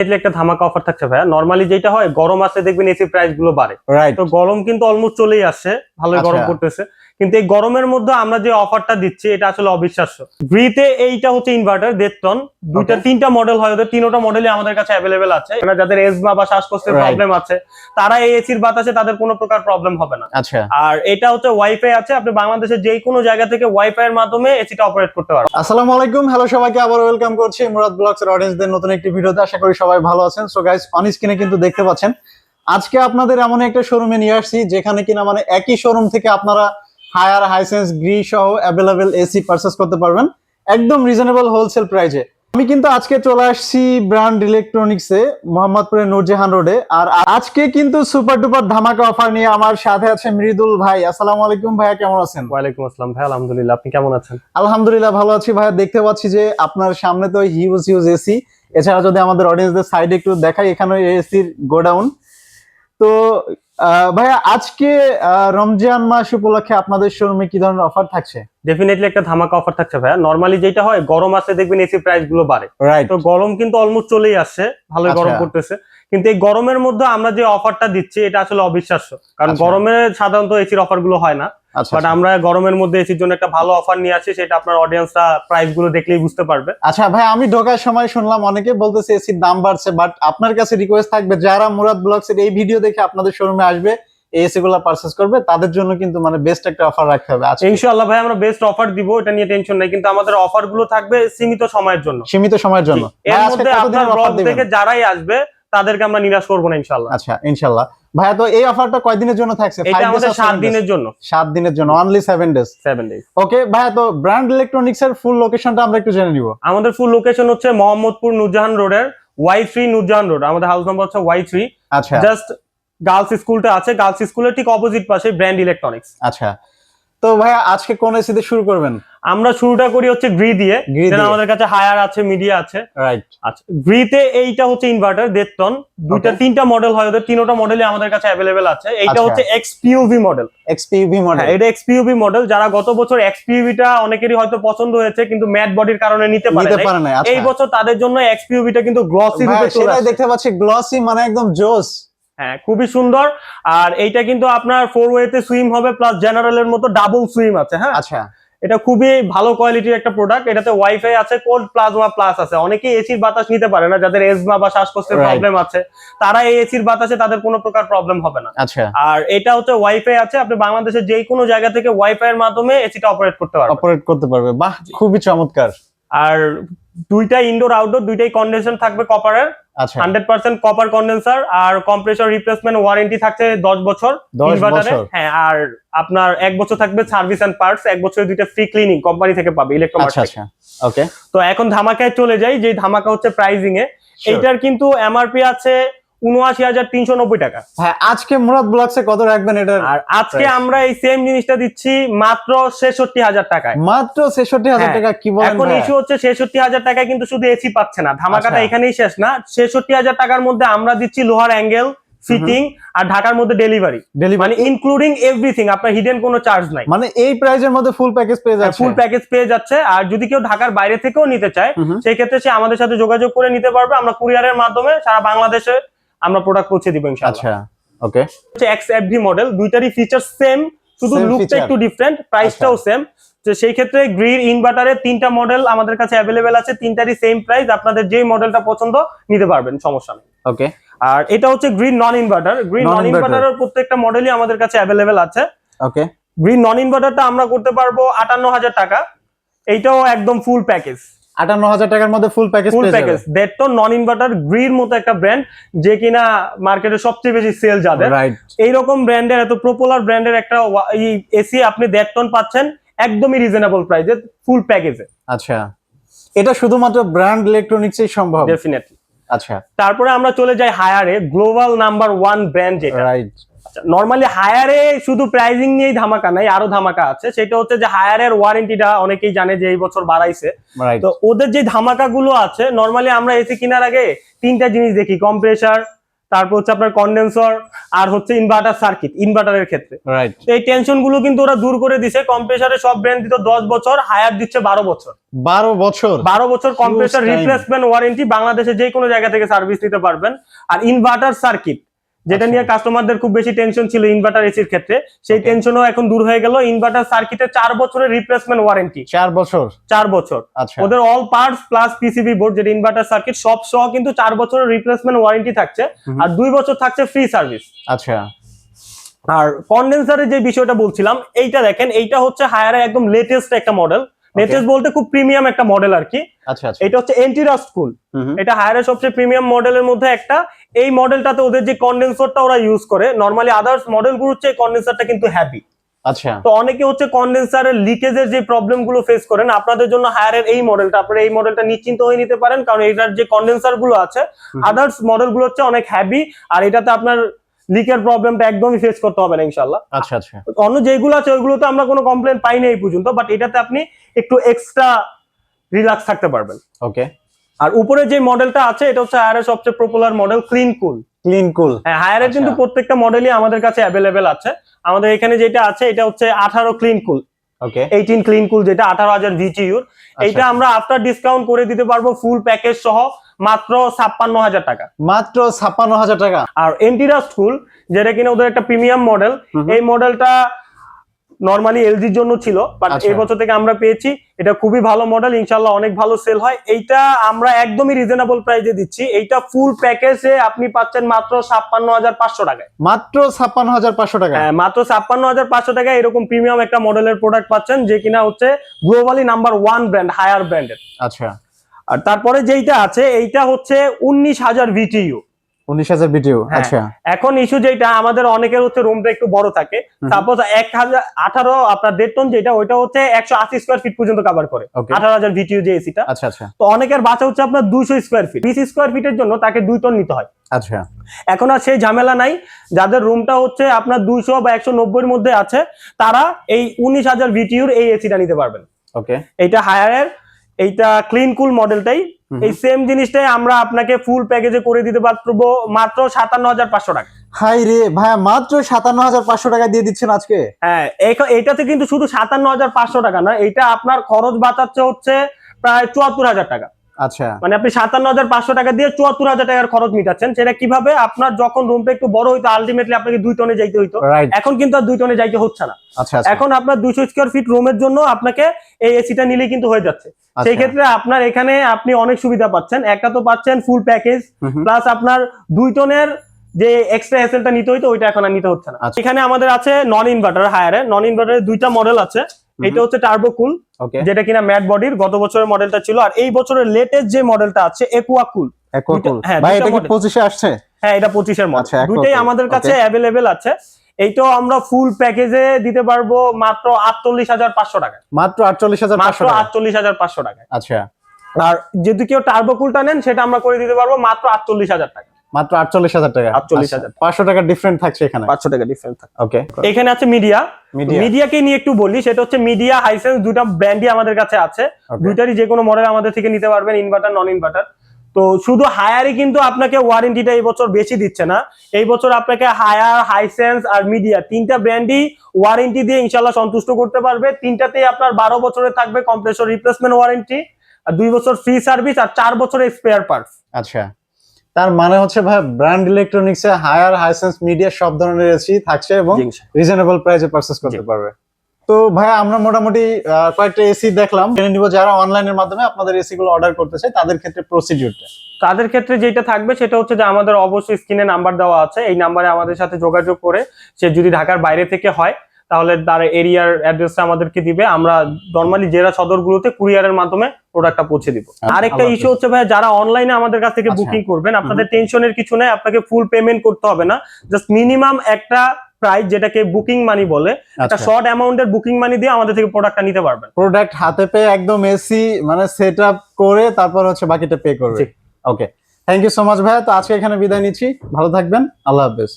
এটা একটা ধামাকা অফার থাকছে ভাইয়া। নরমালি যেটা হয় গরম আসে দেখবেন এসি প্রাইসগুলো বাড়ে। তো গরম কিন্তু অলমোস্ট চলেই আসছে। ভালোই আচ্ছা। গরম করতেছে কিন্তু এই গরমের মধ্যে আমরা যে অফারটা দিচ্ছি এটা আসলে অবিশ্বাস্য। গ্রিতে এইটা হচ্ছে ইনভার্টার দেড় টন দুইটা তিনটা মডেল হয় ওদের তিনোটা মডেলই আমাদের কাছে অ্যাভেলেবেল আছে। এবার যাদের এজমা বা শ্বাসকষ্টের. প্রবলেম আছে তারা এই এসির বাতাসে তাদের কোনো প্রকার প্রবলেম হবে না। আচ্ছা। আর এটা হচ্ছে ওয়াইফাই আছে আপনি বাংলাদেশের যে কোনো জায়গা থেকে ওয়াইফাই এর মাধ্যমে এসিটা অপারেট করতে পারবেন। আসসালামু আলাইকুম। হ্যালো সবাইকে আবার ওয়েলকাম করছি মুরাদ ব্লগস এর অডিয়েন্সদের নতুন একটি ভিডিওতে। আশা করি সবাই ভালো আছেন। সো গাইস অন স্ক্রিনে কিন্তু দেখতে পাচ্ছেন। আজকে আপনাদের এমন একটা শোরুমে নিয়ে আসছি যেখানে কিনা মানে একই শোরুম থেকে আপনারা হায়ার হাইসেন্স গ্রি সহ অ্যাভেলেবেল এসি পারচেস করতে পারবেন। একদম রিজনেবল হোলসেল প্রাইজে আমি কিন্তু আজকে চলে আসছি ব্র্যান্ড ইলেকট্রনিক্সে মোহাম্মদপুরের নূরজাহান রোডে আর আজকে কিন্তু সুপার ডুপার ধামাকা অফার নিয়ে আমার সাথে আছে মৃদুল ভাই। আসসালামু আলাইকুম ভাইয়া কেমন আছেন? ওয়ালাইকুম আসসালাম ভাই আলহামদুলিল্লাহ। আপনি কেমন আছেন? আলহামদুলিল্লাহ ভালো আছি ভাইয়া। দেখতে পাচ্ছি যে আপনার সামনে তো হিউজ হিউজ এসি এছাড়া যদি আমাদের অডিয়েন্সদের সাইডে একটু দেখাই এখানে এসির গোডাউন তো ভাইয়া আজকে রমজান মাস উপলক্ষে আপনাদের শোরুমে কি ধরনের অফার থাকছে? ডেফিনেটলি একটা ধামাকা অফার থাকছে ভাইয়া। নরমালি যেটা হয় গরম আসে দেখবেন এসি প্রাইসগুলো বাড়ে। তো গরম কিন্তু অলমোস্ট চলেই আসছে ভালো গরম আচ্ছা। করতেছে কিন্তু এই গরমের মধ্যে আমরা যে অফারটা দিচ্ছি এটা আসলে অবিশ্বাস্য। কারণ আচ্ছা। গরমে সাধারণত এসির অফারগুলো হয় না। আচ্ছা বাট আমরা গরমের মধ্যে এসির জন্য একটা ভালো অফার নিয়ে আসছি সেটা আপনার অডিয়েন্সরা প্রাইসগুলো দেখলেই বুঝতে পারবে। আচ্ছা ভাই আমি ঢোকার সময় শুনলাম অনেকে বলতেছে এসির দাম বাড়ছে বাট আপনার কাছে রিকোয়েস্ট থাকবে যারা মুরাদ ব্লগস এর এই ভিডিও দেখে আপনাদের শোরুমে আসবে এই এসি গুলা পারচেস করবে তাদের জন্য কিন্তু মানে বেস্ট একটা অফার রাখতে হবে আজকে। ইনশাআল্লাহ ভাই আমরা বেস্ট অফার দিব এটা নিয়ে টেনশন নাই কিন্তু আমাদের অফারগুলো থাকবে সীমিত সময়ের জন্য। সীমিত সময়ের জন্য। এর মধ্যে আপনার ব্লগ থেকে যারাই আসবে তাদেরকে আমরা নিরাশ করব না ইনশাআল্লাহ। আচ্ছা ইনশাল্লাহ ভাইয়া তো এই অফারটা কয়দিনের জন্য থাকছে? এটা আমাদের or সাত দিনের জন্য। সাত দিনের জন্য only seven days seven days okay ভাইয়া তো ব্র্যান্ড ইলেকট্রনিক্স এর ফুল লোকেশনটা আমরা একটু জেনে নিব। আমাদের ফুল লোকেশন হচ্ছে মোহাম্মদপুর নুরজাহান রোডের ওয়াই থ্রি নুরজাহান রোড আমাদের হাউস নাম্বার হচ্ছে ওয়াই থ্রি আচ্ছা। জাস্ট গার্লস স্কুলটা আছে গার্লস স্কুলের ঠিক অপোজিট পাশে ব্র্যান্ড ইলেকট্রনিক্স আচ্ছা। তো ভাইয়া আজকে কোন এসি দিয়ে শুরু করবেন? আমরা শুরুটা করি হচ্ছে গ্রি দিয়ে। আমাদের কাছে হায়ার আছে মিডিয়া আছে। রাইট আচ্ছা গ্রিতে এইটা হচ্ছে ইনভার্টার দেড় টন দুইটা তিনটা মডেল হয় ওদের তিনোটা মডেলই আমাদের কাছে অ্যাভেলেবেল আছে। এইটা আচ্ছা। হচ্ছে এক্সপিউভি মডেল এক্সপিভি মডেল এটা এক্সপিউভি মডেল যারা গত বছর এক্সপিউভিটা অনেকেরই হয়তো পছন্দ হয়েছে কিন্তু ম্যাট বডির কারণে নিতে পারে না আচ্ছা। এই বছর তাদের জন্য এক্সপিউভিটা কিন্তু গ্লসি রূপে চলে আসছে। দেখতে পাচ্ছি গ্লসি মানে একদম জোস। হ্যাঁ খুবই সুন্দর। আর এইটা কিন্তু আপনার ফোর ওয়েতে সুইম হবে প্লাস জেনারেলের মতো ডাবল সুইম আছে হ্যাঁ? আচ্ছা। এটা খুবই ভালো কোয়ালিটির একটা প্রোডাক্ট এটাতে ওয়াইফাই আছে কোল্ড প্লাজমা প্লাস আছে। অনেকেই এসির বাতাস নিতে পারে না যাদের এজমা বা শ্বাসকষ্টের প্রবলেম আছে তারা এই এসির বাতাসে তাদের কোনো প্রকার প্রবলেম হবে না। আচ্ছা। আর এটা হচ্ছে ওয়াইফাই আছে আপনি বাংলাদেশের যে কোনো জায়গা থেকে ওয়াইফাই এর মাধ্যমে এসিটা অপারেট করতে পারবেন। অপারেট করতে পারবে। বাহ খুবই চমৎকার। আর দুইটা ইনডোর আউটডোর দুইটাই কন্ডিশন থাকবে কপারের হান্ড্রেড পার্সেন্ট কপার কন্ডেন্সার আর কম্প্রেসর রিপ্লেসমেন্ট ওয়ারেন্টি থাকছে দশ বছর 10 ইনভার্টারে হ্যাঁ আর আপনার এক বছর থাকবে সার্ভিস এন্ড পার্টস এক বছরের দুইটা ফ্রি ক্লিনিং কোম্পানি থেকে পাবে ইলেকট্রোমার্ট আচ্ছা আচ্ছা ওকে তো এখন ধামাকায় চলে যাই যে ধামাকা হচ্ছে প্রাইজিং এ এইটার কিন্তু এমআরপি আছে উনআশি হাজার তিনশো নব্বই টাকা। হ্যাঁ আজকে মুরাদ ব্লগসে কত রাখবেন এটার আর আজকে আমরা এই সেম জিনিসটা দিচ্ছি মাত্র ছেষট্টি হাজার টাকায়। মাত্র ছেষট্টি হাজার হ্যাঁ, টাকা কি বলেন এখন ইস্যু হচ্ছে ছেষট্টি হাজার টাকায় কিন্তু শুধু এসি পাচ্ছে না ধামাকাটা আচ্ছা। এখানেই শেষ না। ছেষট্টি হাজার টাকার মধ্যে আমরা দিচ্ছি লোহার অ্যাঙ্গেল ফিটিং আর ঢাকার মধ্যে ডেলিভারি মানে ইনক্লুডিং এভরিথিং আপনার হিডেন কোনো চার্জ নাই। মানে এই প্রাইজের মধ্যে ফুল প্যাকেজ পেয়ে যাচ্ছে। ফুল প্যাকেজ পেয়ে যাচ্ছে। আর যদি কেউ ঢাকার বাইরে থেকেও নিতে চায়। সেই ক্ষেত্রে সে আমাদের সাথে যোগাযোগ করে নিতে পারবে। আমরা কুরিয়ারের মাধ্যমে সারা বাংলাদেশে আমরা প্রোডাক্ট পৌঁছে দিব ইনশাআল্লাহ। আচ্ছা ওকে হচ্ছে এক্স এফডি মডেল দুইটারই ফিচার সেম শুধু লুকটা একটু ডিফারেন্ট প্রাইসটাও সেম তো সেই ক্ষেত্রে গ্রির ইনভার্টারের তিনটা মডেল আমাদের কাছে অ্যাভেলেবেল আছে তিনটারই সেম প্রাইস আপনাদের যেই মডেলটা পছন্দ নিতে পারবেন সমস্যা নেই। ওকে আর এটা হচ্ছে green non inverter green non ইনভার্টারের প্রত্যেকটা মডেলই আমাদের কাছে অ্যাভেলেবেল আছে। ওকে গ্রিন নন ইনভার্টারটা আমরা করতে পারব আটান্ন হাজার টাকা। এইটাও একদম ফুল প্যাকেজ আটান্ন হাজার টাকার মধ্যে ফুল প্যাকেজ ফুল প্যাকেজ যাবে। দেড় টন নন ইনভার্টার গ্রির মতো একটা ব্র্যান্ড যে কিনা মার্কেটে সবচেয়ে বেশি সেল রাইট এইরকম ব্র্যান্ডের এত পপুলার ব্র্যান্ডের একটা এসি আপনি দেড় টন পাচ্ছেন একদমই রিজনেবল প্রাইসে ফুল প্যাকেজে আচ্ছা। এটা শুধুমাত্র ব্র্যান্ড ইলেকট্রনিক্সেই সম্ভব? ডেফিনেটলি আচ্ছা। তারপরে আমরা চলে যাই হায়ারে গ্লোবাল নাম্বার ওয়ান ব্র্যান্ড যেটা। রাইট নর্মালি হায়ারে শুধু প্রাইজিং নিয়েই ধামাকা নাই আরও ধামাকা আছে। সেটা হচ্ছে যে হায়ারের ওয়ারেন্টিটা অনেকেই জানে যে এই বছর বাড়াইছে। তো ওদের যে ধামাকা গুলো আছে নর্মালি আমরা এসি কেনার আগে তিনটা জিনিস দেখি কম্প্রেসার তারপর হচ্ছে আপনার কন্ডেন্সর আর হচ্ছে ইনভার্টার সার্কিট ইনভার্টারের ক্ষেত্রে। রাইট তো এই টেনশনগুলো কিন্তু ওরা দূর করে দিছে। কম্প্রেসারে সব ব্র্যান্ড দিত দশ বছর হায়ার দিচ্ছে বারো বছর। বারো বছর? বারো বছর কম্প্রেসার. রিপ্লেসমেন্ট ওয়ারেন্টি বাংলাদেশে যে কোনো জায়গা থেকে সার্ভিস নিতে পারবেন। আর ইনভার্টার সার্কিট যেটা আচ্ছা। নিয়ে কাস্টমারদের খুব বেশি টেনশন ছিল ইনভার্টার এসির ক্ষেত্রে সেই. টেনশনও এখন দূর হয়ে গেল। ইনভার্টার সার্কিটে চার বছরের রিপ্লেসমেন্ট ওয়ারেন্টি চার বছর? চার বছর। আচ্ছা। ওদের all parts plus PCB board যেটা ইনভার্টার সার্কিট সব সহ কিন্তু চার বছরের রিপ্লেসমেন্ট ওয়ারেন্টি থাকছে। আর দুই বছর থাকছে ফ্রি সার্ভিস আচ্ছা। আর কন্ডেন্সারের যে বিষয়টা বলছিলাম এইটা দেখেন এইটা হচ্ছে হায়ারে একদম লেটেস্ট একটা মডেল লেটেস্ট বলতে খুব প্রিমিয়াম একটা মডেল আর কি। আচ্ছা আচ্ছা। এটা হচ্ছে এন্টিরাস্ট কুল হুম হুম। এটা হায়ারের সবচেয়ে প্রিমিয়াম মডেলের মধ্যে একটা। এই মডেলটাতে ওদের যে কন্ডেন্সারটা ওরা ইউজ করে নর্মালি আদার্স মডেলগুলো হচ্ছে কন্ডেন্সারটা কিন্তু হ্যাভি আচ্ছা। তো অনেকে হচ্ছে কন্ডেন্সারের লিকেজের যে প্রবলেমগুলো ফেস করেন আপনাদের জন্য হায়ারের এই মডেলটা আপনারা এই মডেলটা নিশ্চিন্ত হয়ে নিতে পারেন কারণ এটার যে কন্ডেন্সারগুলো আছে আদার্স মডেলগুলো হচ্ছে অনেক হ্যাভি আর এটাতে আপনার লিকের প্রবলেমটা একদমই ফেস করতে হবে না ইনশাল্লাহ আচ্ছা আচ্ছা। অন্য যেগুলো আছে ওইগুলোতে আমরা কোনো কমপ্লেন পাইনি এই পর্যন্ত বাট এটাতে আপনি একটু এক্সট্রা রিল্যাক্স থাকতে পারবেন। ওকে আর উপরে যে মডেলটা আছে এটা হচ্ছে হায়ারের সবচেয়ে popular model clean cool clean cool হ্যাঁ হায়ারের কিন্তু আচ্ছা। প্রত্যেকটা মডেলই আমাদের কাছে অ্যাভেলেবেল আছে। আমাদের এখানে যেটা আছে এটা হচ্ছে আঠারো clean cool okay eighteen clean cool যেটা আঠারো হাজার ভিটিউর আচ্ছা। এইটা আমরা আফটার ডিসকাউন্ট করে দিতে পারব ফুল প্যাকেজ সহ মাত্র ছাপ্পান্ন হাজার টাকা। মাত্র ছাপ্পান্ন হাজার টাকা। আর এন্টিরা স্কুল যেটা কিনা ওদের একটা প্রিমিয়াম মডেল। এই মডেলটা নর্মালি এলজির জন্য ছিল বাট আচ্ছা। এই বছর থেকে আমরা পেয়েছি। এটা খুবই ভালো মডেল ইনশাল্লাহ অনেক ভালো সেল হয়। এইটা আমরা একদমই রিজনেবল প্রাইসে দিচ্ছি। এইটা ফুল প্যাকেজে আপনি পাচ্ছেন মাত্র ছাপ্পান্ন হাজার পাঁচশো টাকায়। মাত্র ছাপ্পান্ন হাজার পাঁচশো টাকা? হ্যাঁ, মাত্র ছাপ্পান্ন হাজার পাঁচশো টাকায় এরকম প্রিমিয়াম একটা মডেলের প্রোডাক্ট পাচ্ছেন যে কিনা হচ্ছে globally number one brand Haier ব্র্যান্ডের আচ্ছা। আর তারপরে যেইটা আছে এইটা হচ্ছে উনিশ হাজার ভিটিইউ উনিশ হাজার বিটিউ হ্যাঁ। আচ্ছা। এখন ইস্যু যেটা আমাদের অনেকের হচ্ছে রুমটা একটু বড় থাকে। সাপোজ এক হাজার আঠারো আপনার দেড় টন যেটা ওইটা হচ্ছে একশো আশি স্কোয়ার ফিট পর্যন্ত কভার করে। ওকে আঠারো হাজার ভিটিউ যে এসিটা আচ্ছা আচ্ছা। তো অনেকের বাঁচা হচ্ছে আপনার দুইশো স্কোয়ার ফিট বিশ স্কোয়ার ফিটের জন্য তাকে দুই টন নিতে হয়। আচ্ছা। এখন আর সেই ঝামেলা নাই। যাদের রুমটা হচ্ছে আপনার দুইশো বা একশো নব্বইয়ের মধ্যে আছে তারা এই উনিশ হাজার ভিটিউর এই এসিটা নিতে পারবেন। ওকে এইটা হায়ারের এইটা ক্লিন কুল মডেলটাই। এই সেম জিনিসটাই আমরা আপনাকে ফুল প্যাকেজে করে দিতে পারব মাত্র সাতান্ন হাজার পাঁচশো টাকা। হাই রে ভাইয়া মাত্র সাতান্ন হাজার পাঁচশো টাকা দিয়ে দিচ্ছেন আজকে? হ্যাঁ এটাতে কিন্তু শুধু সাতান্ন হাজার পাঁচশো টাকা না এটা আপনার খরচ বাঁচাচ্ছে হচ্ছে প্রায় চুয়াত্তর হাজার টাকা। আচ্ছা। মানে আপনি সাতান্ন হাজার পাঁচশো টাকা দিয়ে চুয়াত্তর হাজার টাকার খরচ মিটাচ্ছেন। সেটা কীভাবে? আপনার যখন রুমটা একটু বড় হইতো আলটিমেটলি আপনাকে দুই টনে যাইতে হইতো। এখন কিন্তু আর দুই টনে যাইতে হচ্ছে না। আচ্ছা আচ্ছা। এখন আপনার দুইশো স্কোয়ার ফিট রুমের জন্য আপনাকে এই এসিটা নিলেই কিন্তু হয়ে যাচ্ছে। আচ্ছা। সেই ক্ষেত্রে আপনার এখানে আপনি অনেক সুবিধা পাচ্ছেন। একটা তো পাচ্ছেন ফুল প্যাকেজ। প্লাস আপনার দুই টনের যে এক্সট্রা এসেলটা নিতে হইতো ওইটা এখন আর নিতে হচ্ছে না। এখানে আমাদের আছে নন ইনভার্টার হায়ারে নন ইনভার্টারের দুইটা মডেল আছে। এটা হচ্ছে টার্বো কুল যেটা কিনা ম্যাট বডির গত বছরের মডেলটা ছিল। আর এই বছরের লেটেস্ট যে মডেলটা আছে একুয়া কুল হ্যাঁ, ভাই এটা কি model। পঁচিশে আসছে? হ্যাঁ এটা পঁচিশের মডেল আচ্ছা, Aqua দুইটাই Cool, আমাদের কাছে. অ্যাভেলেবেল আছে। এইটাও আমরা ফুল প্যাকেজে দিতে পারব মাত্র আটচল্লিশ হাজার পাঁচশো টাকা। মাত্র আটচল্লিশ হাজার পাঁচশো মাত্র টাকা? আটচল্লিশ হাজার পাঁচশো টাকা। আচ্ছা। আর যদি কেউ টার্বোকুলটা নেন সেটা আমরা করে দিতে পারব মাত্র আটচল্লিশ হাজার টাকা। মাত্র আটচল্লিশ হাজার টাকা। 48,000 আচ্ছা, পাঁচশো টাকা ডিফারেন্ট থাকছে এখানে। পাঁচশো টাকা ডিফারেন্স থাকে ওকে এখানে আছে মিডিয়া মিডিয়া মিডিয়াকে নিয়ে একটু বলি সেটা হচ্ছে মিডিয়া হাইসেন্স দুটা ব্র্যান্ডই আমাদের কাছে আছে। দুইটারই যে কোনো মডেল আমাদের থেকে নিতে পারবেন ইনভার্টার নন ইনভার্টার তো শুধু হায়ারই কিন্তু আপনাকে ওয়ারেন্টিটা এই বছর বেশি দিচ্ছে না। এই বছর আপনাকে হায়ার হাইসেন্স আর মিডিয়া তিনটা ব্র্যান্ডই ওয়ারেন্টি দিয়ে ইনশাল্লাহ সন্তুষ্ট করতে পারবে। তিনটাতেই আপনার বারো বছরে থাকবে কম্প্রেসর রিপ্লেসমেন্ট ওয়ারেন্টি আর দুই বছর ফ্রি সার্ভিস আর চার বছরের স্পেয়ার পার্টস আচ্ছা। তার মানে হচ্ছে ভাই ব্র্যান্ড ইলেকট্রনিক্স এ হায়ার হাইসেন্স মিডিয়া সব ধরনের এসি থাকছে এবং রিজনেবল প্রাইসে পারচেস করতে পারবে। তো ভাই আমরা মোটামুটি আহ, কয়েকটা এসি দেখলাম। জেনে নিব যারা অনলাইনের মাধ্যমে আপনাদের এসি গুলো অর্ডার করতে চায় তাদের ক্ষেত্রে প্রসিডিউরটা তাদের ক্ষেত্রে যেটা থাকবে সেটা হচ্ছে যে আমাদের অবশ্যই স্ক্রিনে নাম্বার দেওয়া আছে। এই নাম্বারে আমাদের সাথে যোগাযোগ করে সে যদি ঢাকার বাইরে থেকে হয় তাহলে তার এরিয়ার অ্যাড্রেসটা আমাদেরকে দিবে। আমরা নর্মালি জেলা সদরগুলোতে কুরিয়ারের মাধ্যমে প্রোডাক্টটা পৌঁছে দিব। আরেকটা আল্লাহ ইস্যু হচ্ছে ভাই যারা অনলাইনে আমাদের কাছ থেকে আচ্ছা। বুকিং করবেন আপনাদের টেনশনের কিছু নেই আপনাকে ফুল পেমেন্ট করতে হবে না। জাস্ট মিনিমাম একটা প্রাইস যেটাকে বুকিং মানি বলে একটা আচ্ছা। শর্ট অ্যামাউন্টের বুকিং মানি দিয়ে আমাদের থেকে প্রোডাক্টটা নিতে পারবেন। প্রোডাক্ট হাতে পেয়ে একদম এসি মানে সেট করে তারপর হচ্ছে বাকিটা পে করবে। Okay thank you so much ভাইয়া। তো আজকে এখানে বিদায় নিচ্ছি। ভালো থাকবেন। আল্লাহ হাফেজ।